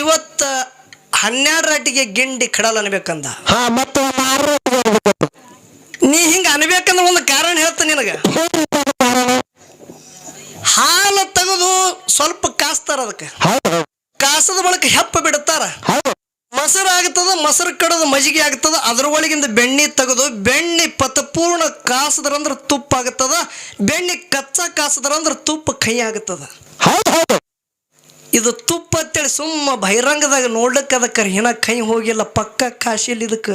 ಇವತ್ತ ಹನ್ನೆರಡರಟಿಗೆ ಗಿಂಡಿ ಕಡಲ್ ಅನ್ಬೇಕಂದ. ಹಾ ಮತ್ತೆ ನೀ ಹಿಂಗ ಅನ್ಬೇಕಂದ ಒಂದು ಕಾರಣ ಹೇಳ್ತ ನಿನಗ. ಹಾಲು ತೆಗೆದು ಸ್ವಲ್ಪ ಕಾಸ್ತಾರ ಅದಕ್ಕೆ. ಕಾಸದ ಬಳಕ ಹೆಪ್ಪ ಬಿಡುತ್ತಾರ ಮೊಸರು ಆಗ್ತದ ಮೊಸರು ಕಡದು ಮಜ್ಜಿಗೆ ಆಗ್ತದ ಅದ್ರ ಒಳಗಿಂದ ಬೆಣ್ಣೆ ತೆಗೆದು ಬೆಣ್ಣೆ ಪತಪೂರ್ಣ ಕಾಸದ್ರಂದ್ರ ತುಪ್ಪ ಆಗ್ತದ ಬೆಣ್ಣೆ ಕಚ್ಚಾ ಕಾಸದ್ರಂದ್ರ ತುಪ್ಪ ಕೈ ಆಗ್ತದ. ಹೌದು ಹೌದು. ಇದು ತುಪ್ಪ ಅಂತೇಳಿ ಸುಮ್ಮ ಬಹಿರಂಗದಾಗ ನೋಡ್ಲಿಕ್ಕೆ ಅದಕ್ಕೆ ಏನ ಕೈ ಹೋಗಿಲ್ಲ, ಪಕ್ಕ ಕಾಶಿಲ್ ಇದಕ್ಕೆ.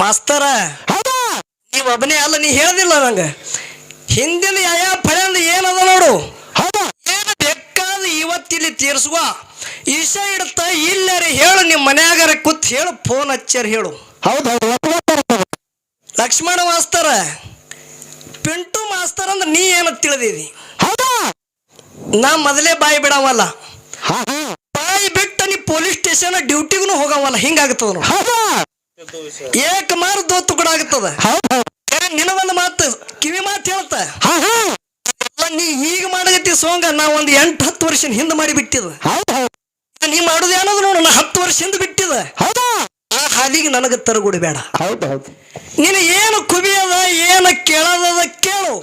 ಮಾಸ್ತರ, ನೀವ್ ಒಬ್ಬನೇ ಅಲ್ಲ, ನೀ ಹೇಳ್ದಿಲ್ಲ ನಂಗ. ಹಿಂದಿನ ಯಾವ ಫಳೆಂದ ಏನದ ನೋಡು? ಏನು ಬೇಕಾದ ಇವತ್ತಿಲ್ಲಿ ತೀರ್ಸುವ? ಇಷ ಇಡ್ತ, ಇಲ್ಲರಿ ಹೇಳು ನಿಮ್ಮ ಮನ್ಯಾಗಾರ ಕೂತ್ ಹೇಳು ಫೋನ್ ಹಚ್ಚಾರ ಹೇಳು. ಲಕ್ಷ್ಮಣ ಮಾಸ್ತರ, ಪಿಂಟು ಮಾಸ್ತರ್ ಅಂದ್ರೆ ನೀ ಏನು ತಿಳಿದಿದಿ? ನಾ ಮೊದಲೇ ಬಾಯಿ ಬಿಡವಲ್ಲ. ಬಾಯಿ ಬಿಟ್ಟ ನೀ ಪೊಲೀಸ್ ಸ್ಟೇಷನ್ ಡ್ಯೂಟಿಗೂ ಹೋಗವಲ್ಲ ಹಿಂಗಾಗ್ತದ ಏಕ ಮಾರು ದೋತು ಕೂಡ ಆಗ್ತದ. ಹೌದು ಹೌದು ಖರೆ ನಿನ ಒಂದು ಮಾತು ಕಿವಿ ಮಾತು ಹೇಳ್ತ. ನೀ ಈಗ ಮಾಡಗತ್ತಿ ಸೋಂಗ ನಾ ಒಂದು ಎಂಟು ಹತ್ತು ವರ್ಷ ಹಿಂದೆ ಮಾಡಿ ಬಿಟ್ಟಿದ. ನೀ ಮಾಡುದ ಏನದು ನೋಡು ನಾ ಹತ್ತು ವರ್ಷ ಹಿಂದೆ ಬಿಟ್ಟಿದ. ಆ ಹಾದಿಗೆ ನನಗೆ ತರಗುಡಿ ಬೇಡ ನೀನು ಏನು ಕುಬಿಯದ ಏನು ಕೇಳದ ಕೇಳು.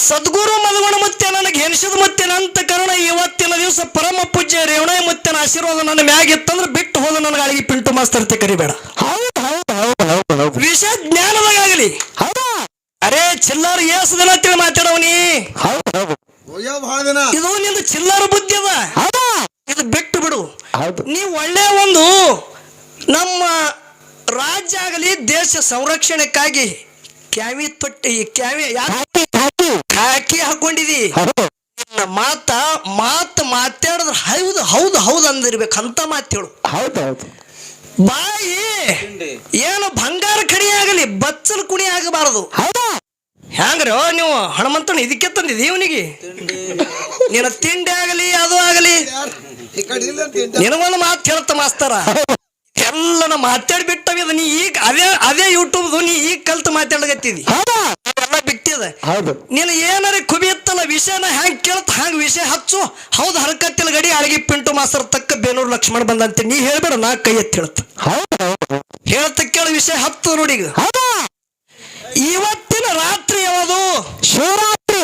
ಸದ್ಗುರು ಮದಗುಣ ಮತ್ತೆ ನನಗೆ ಹೆಣಿಸಿದ ಮತ್ತೆ ಅಂತ ಕರುಣ ಇವತ್ತಿನ ದಿವಸ ಪರಮ ಪೂಜ್ಯ ರೇವಣ ಮತ್ತೆ ಆಶೀರ್ವಾದ ನನ್ನ ಮ್ಯಾಗಿತ್ತಂದ್ರೆ ಬಿಟ್ಟು ಹೋದ ನನಗೆ ಅಳಿಗೆ ಪಿಂಟು ಮಾಸ್ತರ್ತೆ ಕರಿಬೇಡ. ಹೌದು ಹೌದು ಹೌದು ಹೌದು ಹೌದು. ವಿಷಯ ಜ್ಞಾನದಾಗಲಿ ಅರೆ ಅರೇ ಚಿಲ್ಲರ್ ಏಸು ದಿನ ತಿಳಿ ಮಾತಾಡವನಿ ಇದು ನಿಂದು ಚಿಲ್ಲರ ಬುದ್ಧಿ ಅದ. ಹೌದಾ. ಇದು ಬಿಟ್ಟು ಬಿಡು. ಹೌದು. ನೀ ಒಳ್ಳೆ ಒಂದು ನಮ್ಮ ರಾಜ್ಯ ಆಗಲಿ ದೇಶ ಸಂರಕ್ಷಣೆಕ್ಕಾಗಿ ಕ್ಯಾವಿ ತೊಟ್ಟಿ ಕ್ಯಾವಿ ಯಾಕೆ ಹಾಕಿ ಹಾಕೊಂಡಿದಿ. ಮಾತ ಮಾತು ಮಾತಾಡಿದ್ರೆ ಹೌದು ಹೌದು ಹೌದು ಅಂದಿರ್ಬೇಕು ಅಂತ ಮಾತು ಹೇಳು. ಹೌದು ಹೌದು. ಬಾಯಿ ಏನು ಬಂಗಾರ ಕಡಿ ಆಗಲಿ ಬಚ್ಚಲು ಕುಣಿ ಆಗಬಾರದು. ಹೌದಾ. ಹ್ಯಾಂಗ್ರಿ ನೀವು ಹನುಮಂತನ ಇದಕ್ಕೆ ತಂದಿದಿ ಇವನಿಗೆ? ನಿನ್ನ ತಿಂಡಿ ಆಗಲಿ ಅದು ಆಗಲಿ. ನಿನಗೊಂದು ಮಾತು ಹೇಳ್ತ ಮಾಸ್ತರ. ಎಲ್ಲ ನಾ ಮಾತಾಡಿ ಬಿಟ್ಟವಿದ ನೀ ಈಗ ಅದೇ ಅದೇ ಯೂಟ್ಯೂಬ್ದು ನೀ ಈಗ ಕಲ್ತು ಮಾತಾಡಕತ್ತಿದಿ ಹೌದಾ ಹೌದು. ನೀನು ಏನಾರ ಕುಬಿಯತ್ತಲ್ಲ ವಿಷಯನ ಹ್ಯಾಂಗ್ ಕೇಳ್ತ ಹ್ಯಾಂಗ ವಿಷಯ ಹಚ್ಚು? ಹೌದು ಹರಕತ್ತಿಲ್ಲ ಗಡಿ ಅಳಗಿ ಪಿಂಟು ಮಾಸ್ತರ್ ತಕ್ಕ ಬೇನೂರು ಲಕ್ಷ್ಮಣ ಬಂದಂತೆ. ನೀ ಹೇಳ್ಬೇಡ ನಾ ಕೈ ಎತ್ತಿ ಹೇಳ್ತ. ಹೇಳ್ತ ಕೇಳ ವಿಷಯ ಹತ್ತು ನೋಡಿ ಈಗ. ಇವತ್ತಿನ ರಾತ್ರಿ ಯಾವುದು? ಶಿವರಾತ್ರಿ.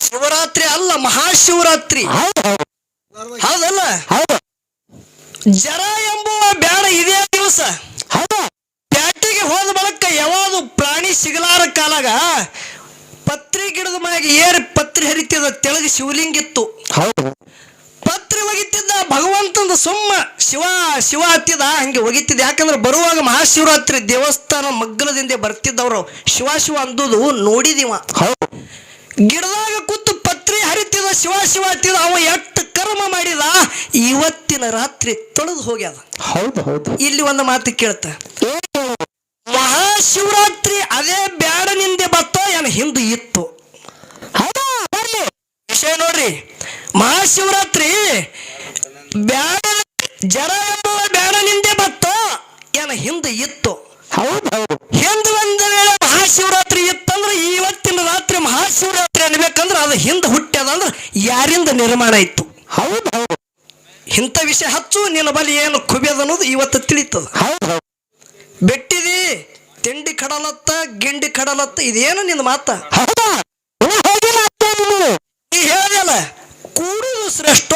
ಶಿವರಾತ್ರಿ ಅಲ್ಲ ಮಹಾಶಿವರಾತ್ರಿ. ಹೌದು ಹೌದು. ಹೌದಲ್ಲ? ಹೌದು. ಜರ ಎಂಬುವ ಬ್ಯಾಡ ಇದೇ ದಿವಸ. ಹೌದಾ. ಪ್ಯಾಟಿಗೆ ಹೋದ ಬಳಕ ಯಾವುದು ಪ್ರಾಣಿ ಸಿಗಲಾರ ಕಾಲಾಗ? ಗಿಡದ ಮನೆಗೆ ಏರಿ ಪತ್ರಿ ಹರಿತಿದ ತೆಳಗೆ ಶಿವಲಿಂಗಿತ್ತು ಹೌದು. ಪತ್ರಿ ಒಗಿತಿದ್ದ ಭಗವಂತಂದು ಸುಮ್ಮ ಶಿವ ಶಿವ ಹತ್ತಿದ ಹಂಗೆ ಒಗಿತಿದ್ದ. ಯಾಕಂದ್ರೆ ಬರುವಾಗ ಮಹಾಶಿವರಾತ್ರಿ ದೇವಸ್ಥಾನ ಮಗ್ಗಲದಿಂದ ಬರ್ತಿದ್ದವ್ರು ಶಿವ ಶಿವ ಅಂದುದು ನೋಡಿದಿವ. ಗಿಡದಾಗ ಕೂತು ಪತ್ರಿ ಹರಿತಿದ ಶಿವ ಶಿವ ಹತ್ತಿದ ಅವ ಎಷ್ಟು ಕರ್ಮ ಮಾಡಿದ ಇವತ್ತಿನ ರಾತ್ರಿ ತೊಳೆದು ಹೋಗ್ಯಾದ. ಹೌದು ಹೌದು. ಇಲ್ಲಿ ಒಂದು ಮಾತು ಕೇಳ್ತ. ಮಹಾಶಿವರಾತ್ರಿ ಅದೇ ಬ್ಯಾಡನಿಂದೆ ಬತ್ತೋ ಏನ ಹಿಂದೆ ಇತ್ತು. ವಿಷಯ ನೋಡ್ರಿ. ಮಹಾಶಿವರಾತ್ರಿ ಬ್ಯಾಡ ಜರ ಎಂಬುವ ಬ್ಯಾಡನಿಂದೆ ಬತ್ತು ಏನ ಹಿಂದೆ ಇತ್ತು. ಹೌದು ಒಂದು ವೇಳೆ ಮಹಾಶಿವರಾತ್ರಿ ಇತ್ತಂದ್ರೆ ಇವತ್ತಿನ ರಾತ್ರಿ ಮಹಾಶಿವರಾತ್ರಿ ಅನ್ಬೇಕಂದ್ರೆ ಅದು ಹಿಂದೆ ಹುಟ್ಟ್ಯದ ಅಂದ್ರೆ ಯಾರಿಂದ ನಿರ್ಮಾಣ ಇತ್ತು. ಹೌದು ಇಂಥ ವಿಷಯ ಹಚ್ಚು ನಿನ್ನ ಬಲಿ ಏನು ಕುಬಿಯದ ಅನ್ನೋದು ಇವತ್ತು ತಿಳಿತದ. ಬೆಟ್ಟಿದಿ ತಿಂಡಿ ಕಡಲತ್ತ ಗಿಂಡಿ ಕಡಲತ್ತ ಇದೇನು ನಿನ್ನ ಮಾತ? ಹೌದಾ ಹೇಳಲ್ಲ ಕೂಡುದು ಶ್ರೇಷ್ಠ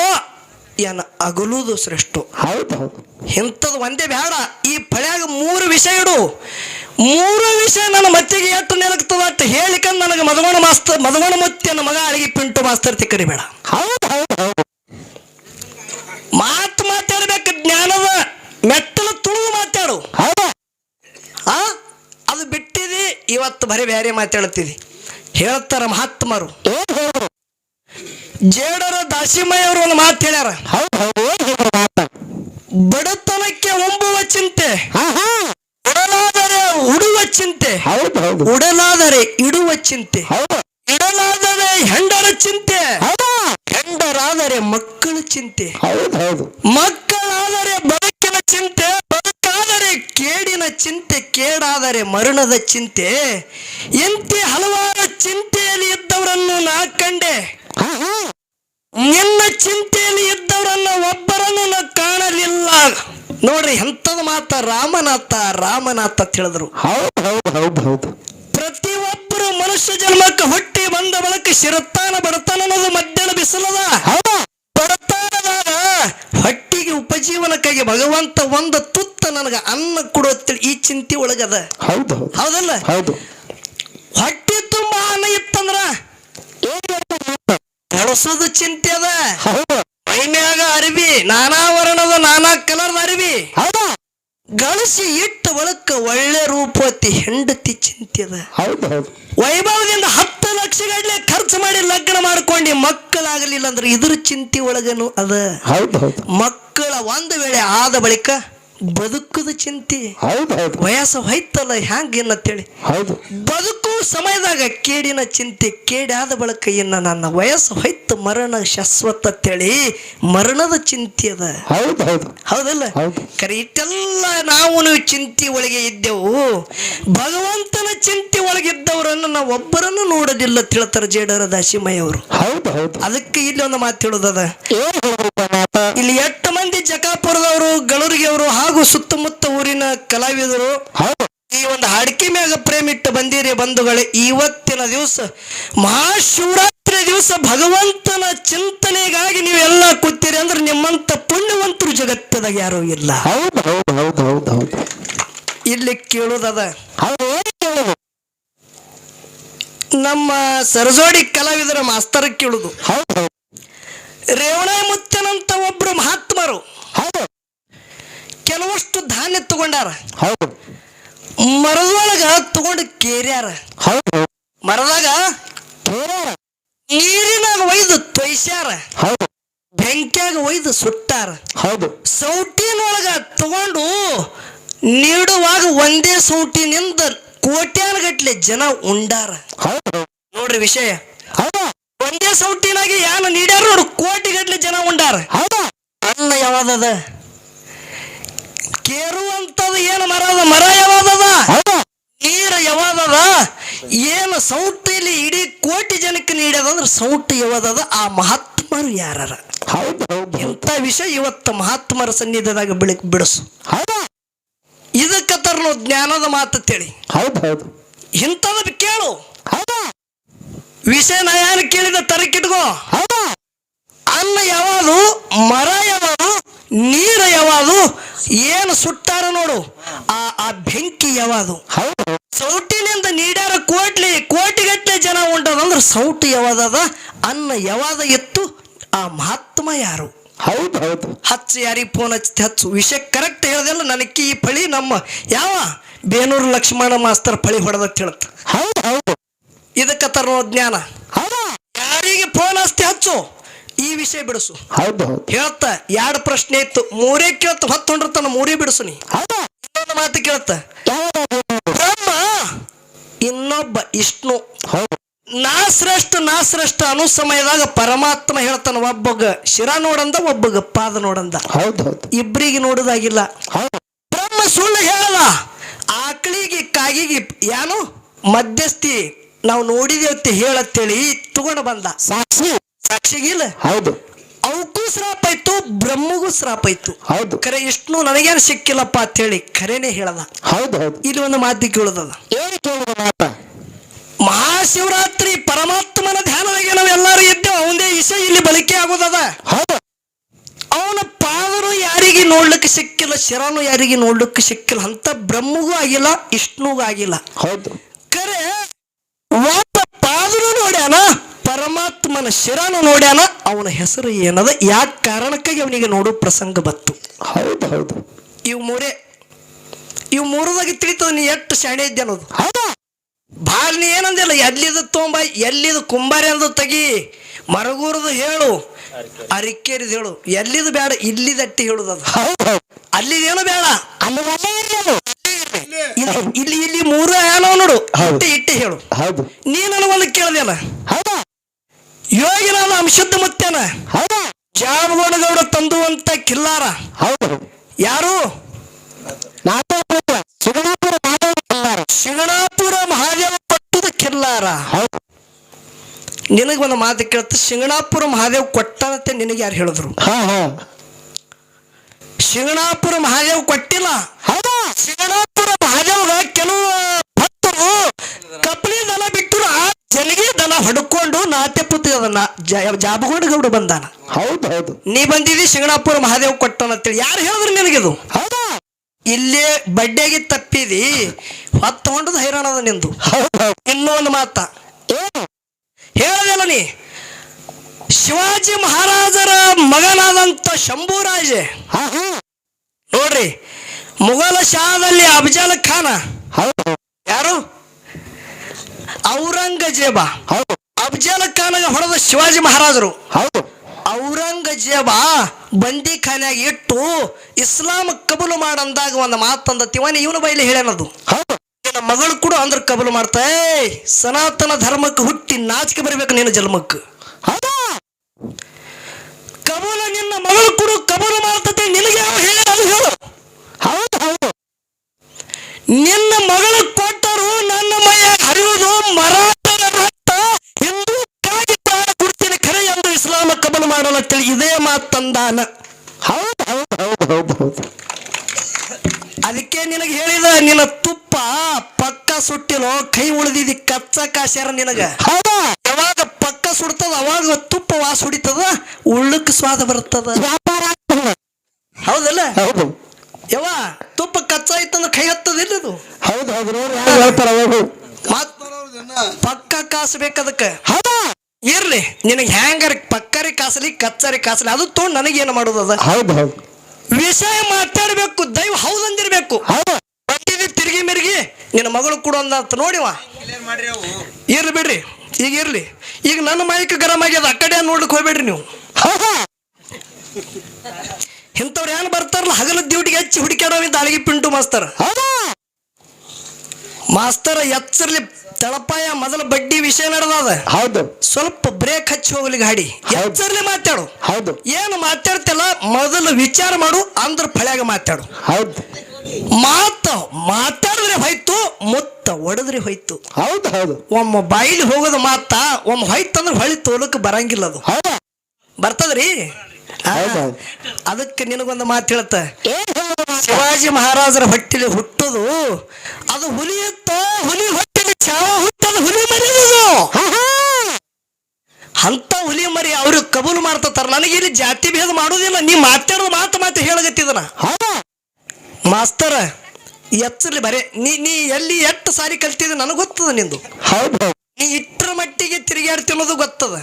ಏನ ಅಗಲುದು ಶ್ರೇಷ್ಠ. ಹೌದು ಹೌದು. ಇಂಥದ್ದು ಒಂದೇ ಬೇಡ ಈ ಫಳ್ಯಾಗ ಮೂರು ವಿಷಯ ಇಡು. ಮೂರು ವಿಷಯ ನನ್ನ ಮತ್ತಿಗೆ ಎಷ್ಟು ನೆಲಗ್ತದ ಅಂತ ಹೇಳಿಕಂದ್ ನನಗೆ ಮದಗೋಣ ಮಾಸ್ತರ್ ಮದಗೋಣ ಮುತ್ತಿ ನನ್ನ ಮಗ ಅಳಿಗೆ ಪಿಂಟು ಮಾಸ್ತರ್ ತಿಕ್ಕರಿಬೇಡ ಹೌದು ಹೌದು ಹೌದು. ಮಾತು ಮಾತಾಡ್ಬೇಕು ಜ್ಞಾನದ ಮೆಟ್ಟಲು ತುಳು ಮಾತಾಡು. ಹೌದು. ಆ? ಅದು ಬಿಟ್ಟಿದಿ ಇವತ್ತು ಬರೀ ಬೇರೆ ಮಾತಾಡ್ತಿದಿ. ಹೇಳ್ತಾರ ಮಹಾತ್ಮರು. ಜೇಡರ ದಾಸಿಮಯ್ಯ ಅವರು ಒಂದು ಮಾತು ಹೇಳ್ಯಾರ. ಬಡತನಕ್ಕೆ ಒಂಬುವ ಚಿಂತೆ ಉಡಲಾದರೆ ಉಡುವ ಚಿಂತೆ ಉಡಲಾದರೆ ಇಡುವ ಚಿಂತೆ ಇಡಲಾದರೆ ಹೆಂಡರ ಚಿಂತೆ ಹೆಂಡರಾದರೆ ಮಕ್ಕಳ ಚಿಂತೆ ಮಕ್ಕಳಾದರೆ ಬದುಕಿನ ಚಿಂತೆ ಬದುಕಾದರೆ ಕೇಡಿನ ಚಿಂತೆ ಕೇಡಾದರೆ ಮರಣದ ಚಿಂತೆ ಎಂತೆ ಹಲವಾರು ಚಿಂತೆಯಲ್ಲಿ ಇದ್ದವರನ್ನು ನಾ ಕಂಡೆ. ನಿನ್ನ ಚಿಂತೆಯಲ್ಲಿ ಇದ್ದವರನ್ನ ನ ಕಾಣಲಿಲ್ಲ. ನೋಡ್ರಿ ಎಂಥದ ಮಾತ ರಾಮನಾಥ ರಾಮನಾಥ ತಿಳಿದ್ರು ಹೌದು ಹೌದು ಹೌದು ಹೌದು. ಪ್ರತಿಯೊಬ್ಬರು ಮನುಷ್ಯ ಜನ್ಮಕ್ಕೆ ಹುಟ್ಟಿ ಬಂದ ಬಳಕ ಶಿರತ್ತಾನ ಬಡತಾನ ಅನ್ನೋದು ಮಧ್ಯಾಹ್ನ ಬಿಸಿಲದ. ಬಡತಾನದಾಗ ಹೊಟ್ಟಿಗೆ ಉಪಜೀವನಕ್ಕಾಗಿ ಭಗವಂತ ಒಂದು ತುತ್ತ ನನಗ ಅನ್ನ ಕೊಡುತ್ತೇಳಿ ಈ ಚಿಂತೆ ಒಳಗದ. ಹೌದು ಹೌದು. ಹೌದಲ್ಲ? ಹೌದು. ಹೊಟ್ಟಿ ತುಂಬಾ ಅನ್ನ ಇತ್ತಂದ್ರ ಬಳಸೋದು ಚಿಂತೆ ಅದ. ಹೌದು. ಮೈಮ್ಯಾಗ ಅರಿವಿ ನಾನಾ ವರ್ಣದ ನಾನಾ ಕಲರ್ದ ಅರಿವಿ. ಹೌದಾ. ಗಳಿಸಿ ಇಟ್ಟ ಬಳಕ ಒಳ್ಳೆ ರೂಪತಿ ಹೆಂಡತಿ ಚಿಂತೆ ಅದ. ಹೌದು ಹೌದು. ವೈಭವದಿಂದ ಹತ್ತು ಲಕ್ಷ ಗಡ್ಲೆ ಖರ್ಚು ಮಾಡಿ ಲಗ್ನ ಮಾಡ್ಕೊಂಡು ಮಕ್ಕಳಾಗಲಿಲ್ಲ ಅಂದ್ರೆ ಇದ್ರ ಚಿಂತೆ ಒಳಗನು ಅದ. ಹೌದು ಹೌದು. ಮಕ್ಕಳ ಒಂದು ವೇಳೆ ಆದ ಬಳಿಕ ಬದುಕುದ ಚಿಂತೆ. ಹೌದು ಹೌದು. ವಯಸ್ಸು ಹೋಯ್ತಲ್ಲ ಹ್ಯಾಂಗ ಏನಂತೇಳಿ? ಹೌದು. ಬದುಕು ಸಮಯದಾಗ ಕೇಡಿನ ಚಿಂತೆ ಕೇಡಾದ ಬಳಕ ಇನ್ನ ನನ್ನ ವಯಸ್ಸು ಹೋಯ್ತು ಮರಣ ಶಾಶ್ವತ ಅಂತೇಳಿ ಮರಣದ ಚಿಂತೆ ಅದ. ಹೌದು ಹೌದು. ಹೌದಲ್ಲ? ಹೌದು. ಕರೆ ಇಟ್ಟೆಲ್ಲ ನಾವು ಚಿಂತೆ ಒಳಗೆ ಇದ್ದೆವು. ಭಗವಂತನ ಚಿಂತೆ ಒಳಗಿದ್ದವರನ್ನು ನಾವು ಒಬ್ಬರನ್ನು ನೋಡೋದಿಲ್ಲ ತಿಳ್ತಾರ ಜೇಡರ ದಾಸಿಮಯ್ಯ ಅವರು ಹೌದು ಹೌದು. ಅದಕ್ಕೆ ಇಲ್ಲಿ ಒಂದು ಮಾತು ಹೇಳೋದದ. ಏನ್ ಇಲ್ಲಿ ಎಟ್ಟು ಮಂದಿ ಜಕಾಪುರದವರು ಗಳೂರಿಗೆವರು ಹಾಗೂ ಸುತ್ತಮುತ್ತ ಊರಿನ ಕಲಾವಿದರು ಈ ಒಂದು ಹಾಡಿಕೆ ಮ್ಯಾಗ ಪ್ರೇಮಿಟ್ಟು ಬಂದಿರಿ ಬಂಧುಗಳೇ ಇವತ್ತಿನ ದಿವಸ ಮಹಾಶಿವರಾತ್ರಿ ದಿವಸ ಭಗವಂತನ ಚಿಂತನೆಗಾಗಿ ನೀವೆಲ್ಲ ಕೂತೀರಿ ಅಂದ್ರೆ ನಿಮ್ಮಂತ ಪುಣ್ಯವಂತರು ಜಗತ್ತದಾಗ ಯಾರು ಇಲ್ಲ. ಹೌದು ಹೌದು ಹೌದು ಹೌದು ಹೌದು. ಇಲ್ಲಿ ಕೇಳೋದದ ಹೌದು ನಮ್ಮ ಸರಜೋಡಿ ಕಲಾವಿದರ ಮಾಸ್ತರ ಕೇಳುದು. ರೇವಣ ಮುತ್ತನಂತ ಒಬ್ರು ಮಹಾತ್ಮರು. ಹೌದು. ಕೆಲವಷ್ಟು ಧಾನ್ಯ ತಗೊಂಡಾರ. ಹೌದು. ಮರದೊಳಗ ತಗೊಂಡು ಕೇರ್ಯಾರ. ಹೌದು. ಮರದಾಗ. ನೀರಿನಾಗ ಒಯ್ದು ತೊಯ್ಸ್ಯಾರ. ಹೌದು. ಬೆಂಕಿಯಾಗ ಒಯ್ದು ಸುಟ್ಟಾರ. ಹೌದು. ಸೌಟಿನೊಳಗ ತಗೊಂಡು ನೀಡುವಾಗ ಒಂದೇ ಸೌಟಿನಿಂದ ಕೋಟ್ಯಾನಗಟ್ಲೆ ಜನ ಉಂಡಾರ. ನೋಡ್ರಿ ವಿಷಯ. ಹೌದು. ಒಂದೇ ಸೌಟಿನಾಗಿ ಯಾನ ನೀಡ್ಯಾರ ನೋಡು ಕೋಟಿಗಟ್ಲೆ ಜನ ಉಂಡಾರ. ಹೌದಾ. ಅನ್ನ ಯಾವ್ದದ? ಕೇರುವಂತದ ಏನು ಮರದ ಮರ ಯಾವಾದದ? ನೀರು ಯಾವದದ? ಏನು ಸೌಟಿಲಿ ಇಡೀ ಕೋಟಿ ಜನಕ್ಕೆ ನೀಡೋದಂದ್ರೆ ಸೌಟು ಯಾವಾದದ? ಆ ಮಹಾತ್ಮರು ಯಾರ ಇಂಥ ವಿಷಯ ಇವತ್ತು ಮಹಾತ್ಮರ ಸನ್ನಿಧಿದಾಗ ಬೆಳಕ್ ಬಿಡಿಸು. ಹೌದಾ. ಇದಕ್ಕೆ ತರಲು ಜ್ಞಾನದ ಮಾತು ತಿಳಿ. ಹೌದು ಹೌದು. ಇಂಥದ್ ಕೇಳು. ಹೌದಾ. ವಿಷಯ ನಾ ಯಾರು ಕೇಳಿದ ತರಕಿಟ್ಕೋ. ಹೌದಾ. ಅನ್ನ ಯಾವದು ಮರ ಯಾವುದು ನೀರು ಯಾವುದು ಏನು ಸುಟ್ಟಾರ ನೋಡು ಆ ಆ ಬೆಂಕಿ ಯಾವದು ಸೌಟಿನಿಂದ ನೀಡ್ಯಾರ ಕೋಟ್ಲಿ ಕೋಟಿಗಟ್ಟಲೆ ಜನ ಉಂಟದಂದ್ರೆ ಸೌಟು ಯಾವ್ದದ ಅನ್ನ ಯಾವಾಗ ಇತ್ತು ಆ ಮಹಾತ್ಮ ಯಾರು? ಹೌದು ಹೌದು. ಹಚ್ಚು ಯಾರಿಗೆ ಫೋನ್ ಹಚ್ಚಿ ಹಚ್ಚು. ವಿಷಯ ಕರೆಕ್ಟ್ ಹೇಳ್ದಲ್ಲ ನನಗೆ ಈ ಫಳಿ ನಮ್ಮ ಯಾವ? ಬೇನೂರು ಲಕ್ಷ್ಮಣ ಮಾಸ್ತರ್ ಫಳಿ ಹೊಡೆದತ್ ಹೇಳುತ್ತ ಹೌದು ಹೌದು. ಇದಕ್ಕೆ ತರೋ ಜ್ಞಾನ. ಹೌದಾ. ಯಾರಿಗೆ ಫೋನ್ ಹಚ್ತಿ ಹಚ್ಚು? ಈ ವಿಷಯ ಬಿಡಿಸು. ಹೌದು ಹೇಳ್ತ ಎರಡು ಪ್ರಶ್ನೆ ಇತ್ತು. ಮೂರೇ ಕೇಳ್ತ ಹೊತ್ತು ಹೊಂಡಿರ್ತಾನ ಮೂರೇ ಬಿಡಿಸು ನೀ. ಇನ್ನೊಂದು ಮಾತು ಕೇಳ್ತ. ಬ್ರಹ್ಮ ಇನ್ನೊಬ್ಬ ಹೌದು. ನಾ ಶ್ರೇಷ್ಠ ನಾ ಶ್ರೇಷ್ಠ ಅನ್ನೋ ಸಮಯದಾಗ ಪರಮಾತ್ಮ ಹೇಳ್ತಾನ ಒಬ್ಬಗ ಶಿರ ನೋಡಂದ ಒಬ್ಬಗ ಪಾದ ನೋಡಂದ. ಹೌದು ಹೌದು. ಇಬ್ಬರಿಗೆ ನೋಡುದಾಗಿಲ್ಲ. ಬ್ರಹ್ಮ ಸುಳ್ಳು ಹೇಳಲ್ಲ. ಆಕಳಿಗೆ ಕಾಗಿಗೆ ಏನು ಮಧ್ಯಸ್ಥಿ ನಾವು ನೋಡಿದೇವತ್ತೆ ಹೇಳತ್ತೇಳಿ ತಗೊಂಡು ಬಂದ. ಸಾಕ್ಷಿ. ಸಾಕ್ಷಿಗಿಲ್ಲ. ಹೌದು. ಅವಕ್ಕೂ ಶ್ರಾಪ ಇತ್ತು ಬ್ರಹ್ಮಗೂ ಶ್ರಾಪ ಇತ್ತು. ಹೌದು. ಖರೆ ಇಷ್ಟು ನನಗೇನು ಸಿಕ್ಕಿಲ್ಲಪ್ಪ ಅಂತ ಹೇಳಿ ಖರೇನೆ ಹೇಳದ. ಹೌದು ಹೌದು. ಇಲ್ಲಿ ಒಂದು ಮಾತಿ ಕೇಳದ ಏನು ಕೇಳಿದ ಮಾತ? ಮಹಾಶಿವರಾತ್ರಿ ಪರಮಾತ್ಮನ ಧ್ಯಾನದಾಗೆ ನಾವು ಎಲ್ಲರೂ ಇದ್ದೇವೆ ಅವಂದೇ ವಿಷಯ ಇಲ್ಲಿ ಬಳಕೆ ಆಗೋದದ. ಹೌದು. ಅವನ ಪಾದರು ಯಾರಿಗೆ ನೋಡ್ಲಿಕ್ಕೆ ಸಿಕ್ಕಿಲ್ಲ ಶಿರನು ಯಾರಿಗೆ ನೋಡ್ಲಿಕ್ಕೆ ಸಿಕ್ಕಿಲ್ಲ ಅಂತ ಬ್ರಹ್ಮಗೂ ಆಗಿಲ್ಲ ವಿಷ್ಣುಗೂ ಆಗಿಲ್ಲ. ಹೌದು. ಕರೆ ಒಬ್ಬ ಪಾದರು ನೋಡ್ಯಾನ? ಪರಮಾತ್ಮನ ಶಿರನು ನೋಡ್ಯಾನ ಅವನ ಹೆಸರು ಏನದ ಯಾಕೆ ಕಾರಣಕ್ಕಾಗಿ ಅವನಿಗೆ ನೋಡೋ ಪ್ರಸಂಗ ಬತ್ತು ಹೌದು ಹೌದು. ಇವು ಮೂರೇ. ಇವು ಮೂರದಾಗ ತಿಳಿತದ ನೀ ಎಷ್ಟು ಶಾಣೆ ಇದ್ದೆ ಅನ್ನೋದು. ಹೌದಾ. ಭಾಳ ನೀ ಏನಂದಿಲ್ಲ ಎಲ್ಲಿದ ತೊಂಬ ಎಲ್ಲಿದ ಕುಂಬಾರಿ ಅಂದ ತಗಿ ಮರಗೂರದು ಹೇಳು ಅರಿಕೇರಿದು ಹೇಳು ಎಲ್ಲಿದು ಬೇಡ ಇಲ್ಲಿದಟ್ಟಿ ಹೌದು ಅಲ್ಲಿ ಅಲ್ಲಿದೇನು ಬೇಡ ಅಲ್ಲಿ ಇಲ್ಲಿ ಇಲ್ಲಿ ಮೂರು ಏನೋ ನೋಡು ಇಟ್ಟಿ ಇಟ್ಟೆ ಇಟ್ಟೆ ಹೇಳು. ಹೌದು. ನೀ ನನಗೊಂದು ಕೇಳ್ದಲ್ಲ ಹೌದಾ. ಯೋಗಿನಾದ ಅಂಶುದ್ಧ ಮತ್ತೇನ? ಹೌದಾ. ಜಾಬಗೌಡ ತಂದುವಂತ ಕಿಲ್ಲಾರ. ಹೌದು. ಯಾರು? ಶಿಂಗಣಾಪುರ ಮಹಾದೇವ ಕೊಟ್ಟದ ಕಿಲ್ಲಾರ. ಹೌದು. ನಿನಗೆ ಒಂದು ಮಾತು ಕೇಳ್ತ ಶಿಂಗಣಾಪುರ ಮಹಾದೇವ್ ಕೊಟ್ಟನಂತೆ ನಿನಗೆ ಯಾರು ಹೇಳಿದ್ರು? ಹಾ ಹಾ. ಶಿಂಗಣಾಪುರ ಮಹಾದೇವ್ ಕೊಟ್ಟಿಲ್ಲ. ಹೌದಾ. ಶಿಂಗಣಾಪುರ ಮಹಾದೇವ್ಗ ಕೆಲವು ಭಕ್ತರು ಕಪ್ಲಿ ದಲ ಬಿಟ್ಟರು ಆ ಜಲಗಿ ದನ ಹೊಡ್ಕೊಂಡು ನಾತೆ ಪುತ್ತಿ ಅದನ್ನ ಜಾಬಗೋಡ ಗೌಡ ಬಂದಾನ. ಹೌದು ಹೌದು. ನೀ ಬಂದಿದಿ ಶಿಂಗಣಾಪುರ ಮಹಾದೇವ್ ಕೊಟ್ಟನ ಅಂತೇಳಿ. ಯಾರು ಹೇಳಿದ್ರು ನಿನಗಿದು? ಹೌದು. ಇಲ್ಲೇ ಬಡ್ಡೆಗೆ ತಪ್ಪಿದಿ ಹೊತ್ತು ಹೊಂಡದ ಅದ ನಿಂದು. ಹೌದು ಹೌದು. ಇನ್ನೂ ಒಂದು ಮಾತ ಹೇಳದಲ್ಲ ನೀ? ಶಿವಾಜಿ ಮಹಾರಾಜರ ಮಗನಾದಂತ ಶಂಭುರಾಜೆ. ನೋಡ್ರಿ ಮುಘಲ ಶಾಹದಲ್ಲಿ ಅಫಜಲ್ ಖಾನ ಹೌದು ಯಾರು ಔರಂಗಜೇಬ. ಹೌದು. ಅಫಜಲ್ ಖಾನಗ ಹೊಡೆದ ಶಿವಾಜಿ ಮಹಾರಾಜರು. ಹೌದು. ಔರಂಗಜೇಬ ಬಂದಿ ಖಾನ್ಯಾಗ ಇಟ್ಟು ಇಸ್ಲಾಂ ಕಬೂಲು ಮಾಡಂದಾಗ ಒಂದು ಮಾತಂದ ತಿವನಿ ಇವನ ಬೈಲಿ ಹೇಳ್ಯಾನದು ಹೌದು. ನಿನ್ನ ಮಗಳು ಕೂಡ ಅಂದ್ರ ಕಬೂಲು ಮಾಡ್ತಾ ಸನಾತನ ಧರ್ಮಕ್ಕೆ ಹುಟ್ಟಿ ನಾಚಿಕೆ ಬರಬೇಕು ನಿನ್ನ ಜನ್ಮಕ್ಕೆ. ಹೌದಾ. ಕಬೂಲ ನಿನ್ನ ಮಗಳು ಕೂಡ ಕಬೂಲು ಮಾಡ್ತತೆ ನಿನಗೆ ಯಾವ ಹೇಳಿ ಅದು ಹೇಳು. ಹೌದು ಹೌದು. ನಿನ್ನ ಮಗಳು ಕಬೂಲು ಇದೇ ಮಾತು ಇದೇ ಮಾತಂದಾನ ಹೌದು ಹೌದು ಹೌದು ಹೌದು ಹೌದು. ಅದಕ್ಕೆ ನಿನಗೆ ಹೇಳಿದ ನಿನ್ನ ತುಪ್ಪ ಪಕ್ಕ ಸುಟ್ಟಿಲೋ ಕೈ ಉಳಿದಿದಿ ಕಚ್ಚ ಕಾಶ್ಯಾರ ನಿನಗ. ಹೌದಾ? ಯಾವಾಗ ಪಕ್ಕ ಸುಡ್ತದ ಅವಾಗ ತುಪ್ಪ ವಾಸ ಹೊಡಿತದ ಉಳ್ಳಕ್ ಸ್ವಾದ ಬರ್ತದ ವ್ಯಾಪಾರ ಹೌದಲ್ಲ? ಹೌದು. ಯವ್ವ ತುಪ್ಪ ಕಚ್ಚ ಐತಂದ್ರೆ ಕೈ ಹತ್ತದಿಲ್ಲ ಅದು. ಹೌದು ಹೌದು ಪಕ್ಕ ಕಾಸು ಬೇಕದಕ್ಕೆ ಹೌದಾ. ಇರ್ಲಿ ನಿನಗೆ ಹ್ಯಾಂಗರ್ ಪಕ್ಕರಿ ಕಾಸಲಿ ಕಚ್ಚರಿ ಕಾಸಲಿ ಅದು ತೊಗೊಂಡು ನನಗೇನು ಮಾಡೋದು ಅದ? ಹೌದು ಹೌದು. ವಿಷಯ ಮಾತಾಡಬೇಕು ದೈವ ಹೌದಂದಿರ್ಬೇಕು. ಹೌದು. ಬಟ್ಟಿದಿ ತಿರುಗಿ ಮಿರುಗಿ ನಿನ್ನ ಮಗಳು ಕೊಡು ಅಂತ ನೋಡಿವ ಇರ್ಲಿ ಬಿಡ್ರಿ ಈಗ ಇರ್ಲಿ. ಈಗ ನನ್ನ ಮೈಕ್ ಗರಂ ಆಗ್ಯದ ಆ ಕಡೆ ನೋಡ್ಲಿಕ್ಕೆ ಹೋಗ್ಬೇಡ್ರಿ ನೀವು. ಇಂಥವ್ರು ಏನು ಬರ್ತಾರಲ್ಲ ಹಗಲ ಡ್ಯೂಟಿಗೆ ಹಚ್ಚಿ ಅಂತ ಅಳಗಿ ಪಿಂಟು ಮಾಸ್ತರ್. ಮಾಸ್ತರ ಎಚ್ಚರ್ಲಿ ತಳಪಾಯ ಮೊದಲ ಬಡ್ಡಿ ವಿಷಯ ನಡೆದ ಹೌದು. ಸ್ವಲ್ಪ ಬ್ರೇಕ್ ಹಚ್ಚಿ ಹೋಗ್ಲಿ ಗಾಡಿ. ಎಚ್ಚರ್ಲಿ ಮಾತಾಡು. ಹೌದು. ಏನು ಮಾತಾಡ್ತಿಲ್ಲ ಮೊದಲು ವಿಚಾರ ಮಾಡು ಅಂದ್ರ ಫಳ್ಯಾಗ ಮಾತಾಡು. ಹೌದು. ಮಾತ ಮಾತಾಡಿದ್ರೆ ಹೋಯ್ತು ಮುತ್ತ ಒಡೆದ್ರೆ ಹೋಯ್ತು. ಹೌದು ಹೌದು. ಒಮ್ಮ ಬಾಯಿಲಿ ಹೋಗೋದು ಮಾತ ಒಮ್ಮ ಹೋಯ್ತಂದ್ರೆ ಹೊಳಿ ತೋಲಕ್ಕೆ ಬರಂಗಿಲ್ಲ ಅದು. ಬರ್ತದ್ರಿ. ಅದಕ್ಕೆ ನಿನಗೊಂದು ಮಾತು ಹೇಳ್ತ. ಏನ್ ಹೇಳೋದು ಶಿವಾಜಿ ಮಹಾರಾಜರ ಹೊಟ್ಟಿಲಿ ಹುಟ್ಟೋದು ಅದು ಹುಲಿ ಇತ್ತ ಹುಲಿ ಚಾವ ಹುಟ್ಟದ ಹುಲಿ ಮರಿದು ಹಾ. ಅಂತ ಹುಲಿ ಮರಿ ಅವ್ರು ಕಬೂಲ್ ಮಾಡ್ತಾರ ನನಗೆ ಇಲ್ಲಿ ಜಾತಿ ಭೇದ ಮಾಡುದಿಲ್ಲ. ನೀ ಮಾತಾಡೋದು ಮಾತು ಮಾತು ಹೇಳಗತ್ತಿದನ ಮಾಸ್ತರ ಎಚ್ಚರ್ಲಿ ಬರೇ. ನೀ ನೀ ಎಲ್ಲಿ ಎಷ್ಟು ಸಾರಿ ಕಲ್ತಿದ ನನಗೆ ಗೊತ್ತದ ನಿಂದು. ಹೌದು ನೀ ಇಟ್ಟರ ಮಟ್ಟಿಗೆ ತಿರುಗಾಡ್ತಿ ಅನ್ನೋದು ಗೊತ್ತದ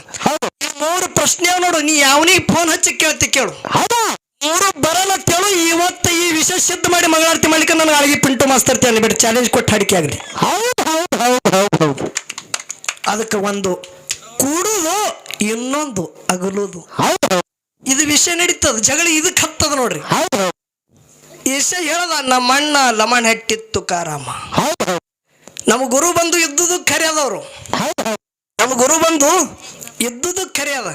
ಮೂರು ಪ್ರಶ್ನೆ ನೋಡು. ನೀ ಯಾವನಿಗೆ ಫೋನ್ ಹಚ್ಚಿ ಕೇಳ್ತಿ ಕೇಳು. ಮೂರು ಬರಲ್ಲ ಕೇಳು. ಇವತ್ತು ಈ ವಿಷಯ ಸಿದ್ಧ ಮಾಡಿ ಮಂಗಳಾರತಿ ಮಾಡ್ಲಿಕ್ಕೆ ನನಗೆ ಅಳಗಿ ಪಿಂಟು ಮಾಸ್ತರ್ತಿ ಅಲ್ಲಿ ಬಿಟ್ಟು ಚಾಲೆಂಜ್ ಕೊಟ್ಟು ಹಾಡಿಕೆ ಆಗಲಿ. ಹೌದು ಹೌದು ಹೌದು. ಅದಕ್ಕೆ ಒಂದು ಕೂಡುದು ಇನ್ನೊಂದು ಅಗಲುದು. ಹೌದು ಇದು ವಿಷಯ ನಡೀತದ ಜಗಳ ಇದಕ್ಕೆ ಹತ್ತದ ನೋಡ್ರಿ. ಹೌದು ಹೇಳದ ನಮ್ಮ ಅಣ್ಣ ಲಮಣ್ ಹೆಟ್ಟಿತ್ತು ಕಾರಾಮ ಹೌದು ನಮ್ಮ ಗುರು ಬಂದು ಇದ್ದುದು ಹೌದು ನಮ್ಮ ಗುರು ಬಂದು ಇದ್ದುದು ಕರೆಯದ.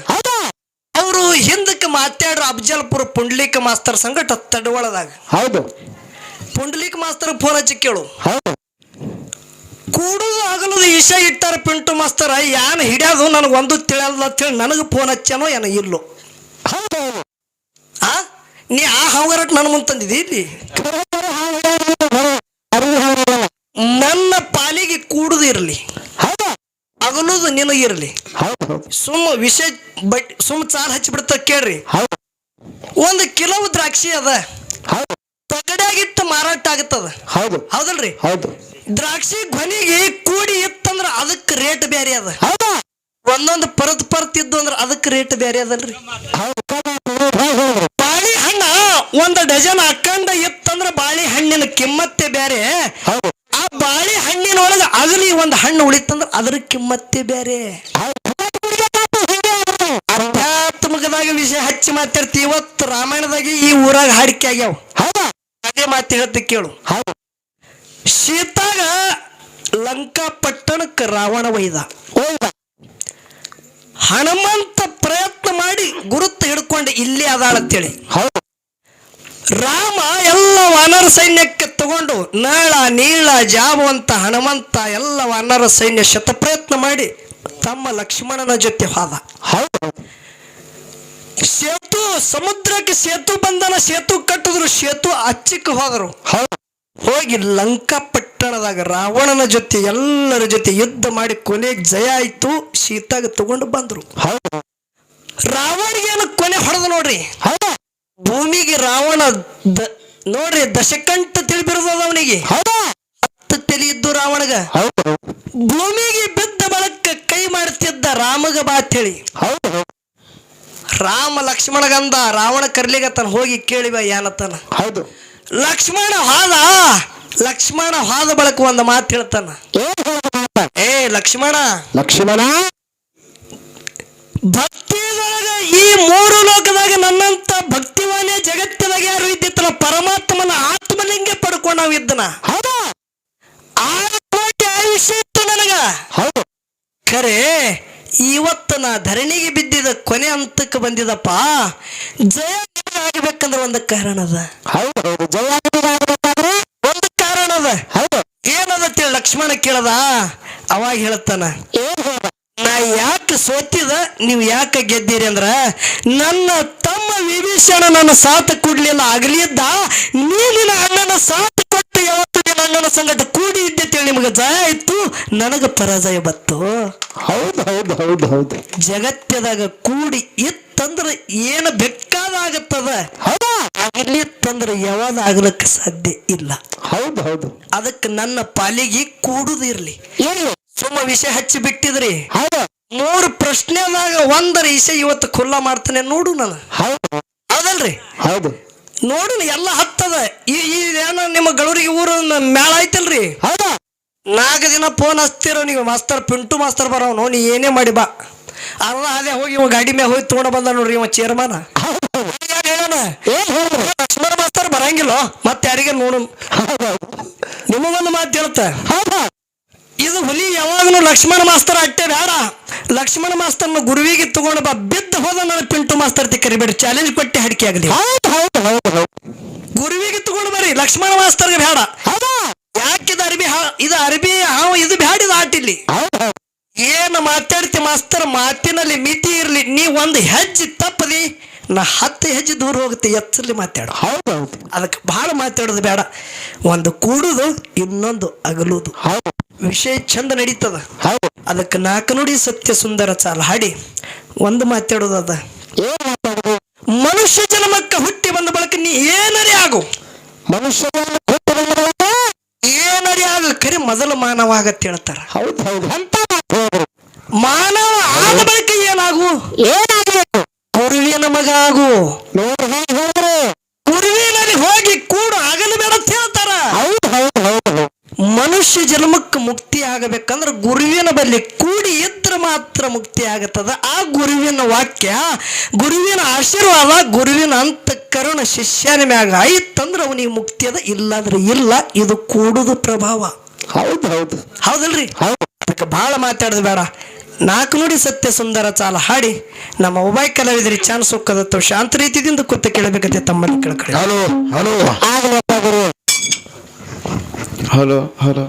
ಅವರು ಹಿಂದಕ್ಕೆ ಮಾತಾಡ್ರ ಅಫಜಲ್ಪುರ ಪುಂಡ್ಲಿಕ ಮಾಸ್ತರ್ ಸಂಗಟ ತಡವಳದಾಗ. ಹೌದು. ಪುಂಡ್ಲಿಕ ಮಾಸ್ತರ್ ಫೋನ್ ಹಚ್ಚಿ ಕೇಳು. ಹೌದು. ಕೂಡುದು ಆಗಲದು ಇಷ ಇಟ್ಟಾರ ಪಿಂಟು ಮಸ್ತರ ಏನು ಹಿಡ್ಯಾದು ನನಗೆ ಒಂದು ತಿಳಿಯಲ್ಲ ಅಂತೇಳಿ ನನಗೆ ಫೋನ್ ಹಚ್ಚಾನೋ ಏನೋ ಇಲ್ಲೋ. ಹೌದು ಆ? ನೀ ಆ ಹಂಗಾರಟ್ ನನ್ನ ಮುಂದೆ ತಂದಿದ್ದಿ ಇಲ್ಲಿ. ನನ್ನ ಪಾಲಿಗೆ ಕೂಡುದು ಇರಲಿ. ಹೌದಾ. ಅಗಲುದು ನಿನಗಿರಲಿ ಸುಮ್ಮ ವಿಷ ಬಟ್ ಸುಮ್ಮ ಚಾರ್ ಹಚ್ಚಿಬಿಡ್ತ ಕೇಳ್ರಿ. ಹೌದು. ಒಂದು ಕಿಲೋ ದ್ರಾಕ್ಷಿ ಅದ. ಹೌದು. ತಗಡ್ಯಾಗಿಟ್ಟು ಮಾರಾಟ ಆಗತ್ತದ ಹೌದು. ಹೌದಲ್ರಿ? ಹೌದು. ದ್ರಾಕ್ಷಿ ಗೊನಿಗೆ ಕೂಡಿ ಇತ್ತಂದ್ರ ಅದಕ್ಕೆ ರೇಟ್ ಬೇರೆ ಅದ. ಒಂದೊಂದು ಪರತ್ ಪರತ್ ಇದ್ದು ಅಂದ್ರ ಅದಕ್ಕೆ ರೇಟ್ ಬೇರೆ ಅದಲ್ರಿ. ಬಾಳೆಹಣ್ಣ ಒಂದು ಡಜನ್ ಅಕ್ಕಂಡ ಇತ್ತಂದ್ರ ಬಾಳಿ ಹಣ್ಣಿನ ಕಿಮ್ಮತ್ತೆ ಬೇರೆ ಆ ಬಾಳಿ ಹಣ್ಣಿನೊಳಗ ಅಗಲಿ ಒಂದು ಹಣ್ಣು ಉಳಿತಂದ್ರ ಅದ್ರ ಕಿಮ್ಮತ್ತೆ ಬೇರೆ ಅಧ್ಯಾತ್ಮಕದಾಗ ವಿಷಯ ಹಚ್ಚಿ ಮಾತಾಡ್ತಿ ಇವತ್ತು ರಾಮಾಯಣದಾಗ ಈ ಊರಾಗ ಹಾಡಿಕೆ ಆಗ್ಯಾವ. ಅದೇ ಮಾತು ಹೇಳ್ತಿ ಕೇಳು. ಹೌದು. ಸೀತಾಗ ಲಂಕಾ ಪಟ್ಟಣಕ್ಕೆ ರಾವಣ ಒಯ್ದ. ಒಯ್ದ. ಹನುಮಂತ ಪ್ರಯತ್ನ ಮಾಡಿ ಗುರುತು ಹಿಡ್ಕೊಂಡು ಇಲ್ಲೇ ಅದಾಳಂತೇಳಿ ಹೌದು. ರಾಮ ಎಲ್ಲ ವಾನರ ಸೈನ್ಯಕ್ಕೆ ತಗೊಂಡು ನಾಳ ನೀಳ ಜಾಬುವಂತ ಹನುಮಂತ ಎಲ್ಲ ವಾನರ ಸೈನ್ಯ ಶತಪ್ರಯತ್ನ ಮಾಡಿ ತಮ್ಮ ಲಕ್ಷ್ಮಣನ ಜೊತೆ ಹೋದ. ಹೌದು. ಹೌದು ಸೇತು ಸಮುದ್ರಕ್ಕೆ ಸೇತು ಬಂದನ ಸೇತು ಕಟ್ಟಿದ್ರು ಸೇತು ಅಚ್ಚಿಕ್ಕೆ ಹೋದರು. ಹೌದು. ಹೋಗಿ ಲಂಕಾ ಪಟ್ಟಣದಾಗ ರಾವಣನ ಜೊತೆ ಎಲ್ಲರ ಜೊತೆ ಯುದ್ಧ ಮಾಡಿ ಕೊನೆಗೆ ಜಯ ಆಯ್ತು ಸೀತಾಗ ತಗೊಂಡು ಬಂದ್ರು. ರಾವಣಿಗೇನು ಕೊನೆ ಹೊಡೆದು ನೋಡ್ರಿ? ಭೂಮಿಗೆ ರಾವಣ ನೋಡ್ರಿ ದಶಕಂಠ ತಿಳಿಬಿರೋದು ಅವನಿಗೆ. ಹತ್ತು ತಲೆ ಇದ್ದು ರಾವಣಗ. ಭೂಮಿಗೆ ಬಿದ್ದ ಬಳಕ ಕೈ ಮಾಡ್ತಿದ್ದ ರಾಮಗ ಬಾತ್ ಹೇಳಿ ರಾಮ ಲಕ್ಷ್ಮಣಗಂದ ರಾವಣ ಕರ್ಲಿಗತನ ಹೋಗಿ ಕೇಳಿವ ಏನತನ ಹೌದು. ಲಕ್ಷ್ಮಣ ಹಾದ. ಲಕ್ಷ್ಮಣ ಹಾದ ಬಳಕ ಒಂದು ಮಾತು ಹೇಳ್ತಾನ? ಏ ಲಕ್ಷ್ಮಣ. ಲಕ್ಷ್ಮಣ. ಭಕ್ತಿಯೊಳಗ ಈ ಮೂರು ಲೋಕದಾಗ ನನ್ನಂತ ಭಕ್ತಿವಾನೇ ಜಗತ್ತಿನಾಗ ಯಾರು ಇದ್ದಿತ್ತಲ್ಲ ಪರಮಾತ್ಮನ ಆತ್ಮಲಿಂಗ ಪಡ್ಕೊಂಡು ನಾವು ಇದ್ದನ. ಹೌದಾ. ಆರು ಕೋಟಿ ಆಯುಷ್ಯ ಇತ್ತು ನನಗ. ಹೌದು. ಖರೆ ಇವತ್ತು ನಾ ಧರಣಿಗೆ ಬಿದ್ದಿದ ಕೊನೆ ಹಂತಕ್ಕೆ ಬಂದಿದಪ್ಪ ಜಯ ಆಗ್ಬೇಕಂದ್ರ ಒಂದು ಕಾರಣ ಅದ. ಹೌದು ಜಯ ಆಗಬೇಕಾದ್ರೆ ಒಂದು ಕಾರಣ ಅದ. ಹೌದು. ಏನದ ತಿಳಿ ಲಕ್ಷ್ಮಣ ಕೇಳದ? ಅವಾಗ ಹೇಳ್ತಾನ ನಾ ಯಾಕೆ ಸೋತಿದ ನೀವು ಯಾಕೆ ಗೆದ್ದೀರಿ ಅಂದ್ರ ನನ್ನ ತಮ್ಮ ವಿಭೀಷಣ ನನ್ನ ಸಾಥ ಕೊಡ್ಲಿಲ್ಲ ಆಗಲಿದ್ದ ನೀನಿನ ಅಣ್ಣನ ಸಾಥ್ ಕೊಟ್ಟು ಯಾವತ್ತು ನಿನ್ನ ಅಣ್ಣನ ಸಂಗಟ ಕೂಡಿ ಇದ್ದೆ ತಿಳಿ ನಿಮಗೆ ಜಯ ಇತ್ತು ನನಗ ಪರಾಜಯ ಬತ್ತು ಹೌದು ಹೌದು ಹೌದು ಹೌದು. ಜಗತ್ತದಾಗ ಕೂಡಿ ಇತ್ತಂದ್ರೆ ಏನು ಬೇಕಾದಾಗತ್ತದ? ಹೌದಾ. ಆಗಲಿತ್ತಂದ್ರ ಯಾವಾಗ ಆಗ್ಲಕ್ಕೆ ಸಾಧ್ಯ ಇಲ್ಲ. ಹೌದು ಹೌದು. ಅದಕ್ಕೆ ನನ್ನ ಪಾಲಿಗೆ ಕೂಡುದಿರ್ಲಿ ಏನು ಸುಮ್ಮ ವಿಷಯ ಹಚ್ಚಿ ಬಿಟ್ಟಿದ್ರಿ. ಹೌದು. ಮೂರು ಪ್ರಶ್ನೆದಾಗ ಒಂದರ ವಿಷಯ ಇವತ್ತು ಖುಲ್ಲ ಮಾಡ್ತಾನೆ ನೋಡು ನಾನು. ಹೌದು. ಹೌದಲ್ರಿ ಹೌದು. ನೋಡು ಎಲ್ಲ ಹತ್ತದ. ಈ ಈ ಏನೋ ನಿಮ್ಮ ಗಳೂರಿಗೆ ಊರು ಮೇಳ ಐತಲ್ರಿ? ಹೌದಾ. ನಾಲ್ಕು ದಿನ ಫೋನ್ ಹಚ್ತಿರೋ ನೀವು ಮಾಸ್ತರ್ ಪಿಂಟು ಮಾಸ್ತರ್ ಬರೋನು, ನೀ ಏನೇ ಮಾಡಿ ಬಾ. ಅಲ್ಲ, ಅದೇ ಹೋಗಿ ಇವ ಗಾಡಿ ಮೇಲೆ ಹೋಗಿ ತೊಗೊಂಡು ಬಂದ ನೋಡ್ರಿ ಇವ ಚೇರ್ಮನ್ ಹೇಳೋಣ? ಮಾಸ್ತರ್ ಬರಂಗಿಲ್ಲ. ಮತ್ತೆ ಯಾರಿಗೆ ನೋಡು ನಿಮಗೊಂದು ಮಾತು ಹೇಳ್ತ. ಇದು ಹುಲಿ ಯಾವಾಗಲೂ ಲಕ್ಷ್ಮಣ ಮಾಸ್ತರ್ ಅಟ್ಟೆ ಬೇಡ. ಲಕ್ಷ್ಮಣ ಮಾಸ್ತರ್ನ ಗುರುವಿಗೆ ತಗೊಂಡು ಬಾ. ಬಿದ್ದು ಹೋದ ನನ್ನ ಪಿಂಟು ಮಾಸ್ತರ್ ಕರಿಬೇಡಿ. ಚಾಲೆಂಜ್ ಕೊಟ್ಟೆ ಹಡಿಕೆ ಆಗಲಿ. ಗುರುವಿಗೆ ತಗೊಂಡು ಬರ್ರಿ ಲಕ್ಷ್ಮಣ ಮಾಸ್ತರ್ಗೆ ಬೇಡ. ಯಾಕಿದ ಅರ್ಬಿ ಇದು ಅರಬಿ ಹಾವು, ಇದು ಬ್ಯಾಡಿದ ಆಟಿಲಿ? ಏನು ಮಾತಾಡ್ತಿ ಮಾಸ್ತರ್, ಮಾತಿನಲ್ಲಿ ಮಿತಿ ಇರ್ಲಿ, ನೀ ಒಂದು ಹೆಜ್ಜೆ ತಪ್ಪದಿ, ನಾ ಹತ್ತು ಹೆಜ್ಜೆ ದೂರ ಹೋಗುತ್ತೆ ಎಚ್ಚರಲ್ಲಿ ಮಾತಾಡು. ಹೌದು ಹೌದು ಅದಕ್ಕೆ ಬಹಳ ಮಾತಾಡೋದು ಬೇಡ ಒಂದು ಕೂಡುದು, ಇನ್ನೊಂದು ಅಗಲುದು. ವಿಷಯ ಚಂದ ನಡೀತದ. ಅದಕ್ಕೆ ನಾಲ್ಕು ನುಡಿ ಸತ್ಯ ಸುಂದರ ಚಾಲ ಹಾಡಿ. ಒಂದು ಮಾತಾಡೋದು ಅದ. ಮನುಷ್ಯ ಜನ್ಮಕ್ಕೆ ಹುಟ್ಟಿ ಬಂದ ಬಳಕ ನೀ ಏನರೇ ಆಗು. ಮನುಷ್ಯ ಏನರೇ ಆಗ ಕರಿ ಮೊದಲು ಮಾನವ ಆಗತ್ತ ಹೇಳ್ತಾರ. ಹೌದು ಹೌದು. ಅಂತ ಮಾನವ ಆದ ಬಳಿಕ ಏನಾಗು? ಏನಾಗಬೇಕು ಗುರುವಿನ ಮಗ ಆಗು. ಕುರುವಿನಲ್ಲಿ ಹೇಗೆ ಹೋಗಿ ಕೂಡು ಆಗಲು ಬೇಡ ಅಂತ ಹೇಳ್ತಾರ. ಹೌದು ಹೌದು ಹೌದು. ಮನುಷ್ಯ ಜನ್ಮಕ್ಕೆ ಮುಕ್ತಿ ಆಗಬೇಕಂದ್ರ ಗುರುವಿನ ಬಳಿ ಕೂಡಿ ಮಾತ್ರ ಮುಕ್ತಿ ಆಗತ್ತದ. ಆ ಗುರುವಿನ ವಾಕ್ಯ ಗುರುವಿನ ಆಶೀರ್ವಾದ ಗುರುವಿನ ಅಂತಃಕರಣ ಶಿಷ್ಯನ ಮ್ಯಾಗ ಆಯ್ತಂದ್ರೆ ಅವನಿಗೆ ಮುಕ್ತಿ ಅದ. ಇಲ್ಲಾಂದ್ರೆ ಇಲ್ಲ ಇದು ಕೂಡುದು ಪ್ರಭಾವ. ಹೌದು ಹೌದು. ಹೌದಲ್ರಿ? ಹೌದು. ಅದಕ್ಕೆ ಬಹಳ ಮಾತಾಡೋದು ಬೇಡ. ನಾಲ್ಕು ನುಡಿ ಸತ್ಯ ಸುಂದರ ಚಾಲ ಹಾಡಿ ನಮ್ಮ ಮೊಬೈಲ್ ಕಲಾವಿದ್ರಿ ಚಾನ್ಸ್ ಹೋಕ್ಕದತ್ತು ಶಾಂತ ರೀತಿಯಿಂದ ಕೂತ ಕೇಳಬೇಕಂತೆ ತಮ್ಮಲ್ಲಿ ಕೇಳ್ಕೊಳ್ಳಿ. Hello hello. Hello hello.